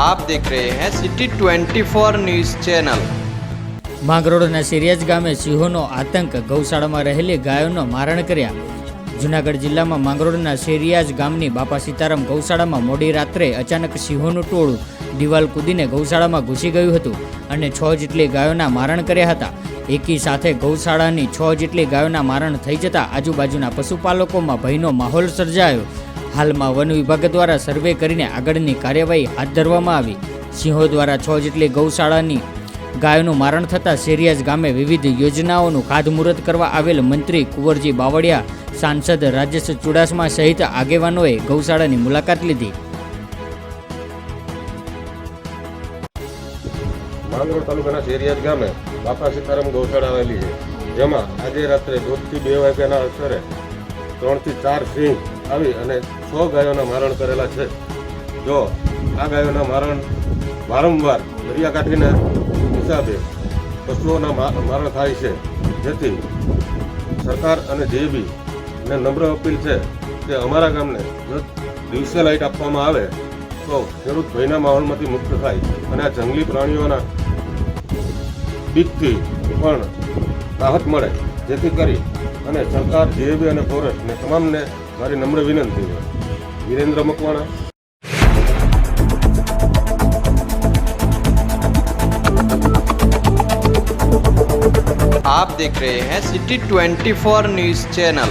आप देख रहे हैं सिटी 24 न्यूज चैनल માંગરોળના સિરિયાજ ગામે સિંહોનો આતંક ગૌશાળામાં રહેલી ગાયોનો મારણ કર્યા જુનાગઢ જિલ્લામાં માંગરોળના શેરિયાજ ગામની બાપા સીતારામ ગૌશાળામાં મોડી રાત્રે અચાનક સિંહોનું ટોળું દિવાલ કૂદીને ગૌશાળામાં ઘૂસી ગયું હતું અને છ જેટલી ગાયોના મારણ કર્યા હતા એકી સાથે ગૌશાળાની છ જેટલી ગાયોના મારણ થઈ જતા આજુબાજુના પશુપાલકોમાં ભયનો માહોલ સર્જાયો હાલમાં વન વિભાગ દ્વારા સર્વે કરીને આગળની કાર્યવાહી હાથ ધરવામાં આવી. સિંહો દ્વારા છ જેટલી ગૌશાળાની ગાયોનું મારણ થતાં શેરિયાજ ગામે વિવિધ યોજનાઓનું ખાધમુહૂર્ત કરવા આવેલ મંત્રી કુંવરજી બાવળિયા, સાંસદ રાજેશ ચુડાસમા સહિત આગેવાનોએ ગૌશાળાની મુલાકાત લીધી. માંગરોળ તાલુકાના શેરિયાજ ગામે બાપા સીતારામ ગૌશાળા આવેલી છે. જેમાં આજે રાત્રે દોઢથી બે વાગ્યાના અસરે ત્રણથી ચાર સિંહ આવી અને સો ગાયોના મારણ કરેલા છે. જો આ ગાયોના મારણ વારંવાર દરિયાકાંઠીના હિસાબે પશુઓના મારણ થાય છે. જેથી સરકાર અને જેબી ને નમ્ર અપીલ છે કે અમારા ગામને જો દિવસે લાઇટ આપવામાં આવે તો ખેડૂત ભયના માહોલમાંથી મુક્ત થાય અને આ જંગલી પ્રાણીઓના બીકથી પણ રાહત મળે. જેથી કરી અને સરકાર, જેબી અને ફોરેસ્ટને તમામને મારી નમ્ર વિનંતી છે વિરેન્દ્ર મકવાણા आप देख रहे हैं सिटी 24 न्यूज चैनल